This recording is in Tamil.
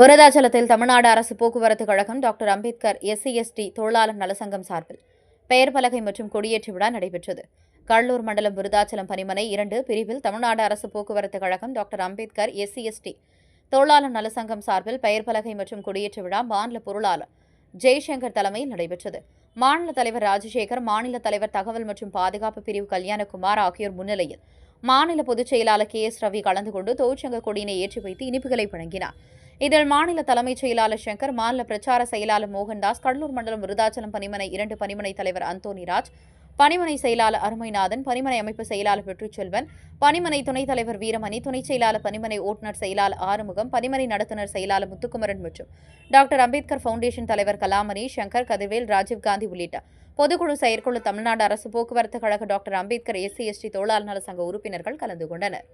விருதாச்சலத்தில் தமிழ்நாடு அரசு போக்குவரத்து கழகம் டாக்டர் அம்பேத்கர் எஸ்சி எஸ்டி தொழிலாளர் நலசங்கம் சார்பில் பெயர் பலகை மற்றும் கொடியேற்று விழா நடைபெற்றது. கடலூர் மண்டலம் விருதாச்சலம் பணிமனை இரண்டு பிரிவில் தமிழ்நாடு அரசு போக்குவரத்து கழகம் டாக்டர் அம்பேத்கர் எஸ்சி எஸ்டி தொழிலாளர் நலசங்கம் சார்பில் பெயர் பலகை மற்றும் கொடியேற்று விழா மாநில பொருளாளர் ஜெய்சங்கர் தலைமையில் நடைபெற்றது. மாநில தலைவர் ராஜசேகர் மாநில தலைவர் தகவல் மற்றும் பாதுகாப்பு பிரிவு கல்யாணகுமார் ஆகியோர் முன்னிலையில் மாநில பொதுச் செயலாளர் கே எஸ் ரவி கலந்து கொண்டு தொழிற்சங்க கொடியினை ஏற்றி வைத்து இனிப்புகளை வழங்கினார். இதில் மாநில தலைமைச் செயலாளர் சங்கர் மாநில பிரச்சார செயலாளர் மோகன்தாஸ் கடலூர் மண்டலம் விருதாச்சலம் பணிமனை இரண்டு பணிமனை தலைவர் அந்தோனிராஜ் பணிமனை செயலாளர் அருமைநாதன் பணிமனை அமைப்பு செயலாளர் வெற்றிச்செல்வன் பணிமனை துணைத் தலைவர் வீரமணி துணைச் செயலாளர் பணிமனை ஓட்டுநர் செயலாளர் ஆறுமுகம் பணிமனை நடத்துனர் செயலாளர் முத்துக்குமரன் மற்றும் டாக்டர் அம்பேத்கர் ஃபவுண்டேஷன் தலைவர் கலாமணி சங்கர் கதிர்வேல் ராஜீவ்காந்தி உள்ளிட்ட பொதுக்குழு செயற்குழு தமிழ்நாடு அரசு போக்குவரத்து கழக டாக்டர் அம்பேத்கர் எஸ்சி எஸ்டி தொழிலாளர் நல சங்க உறுப்பினர்கள் கலந்து கொண்டனர்.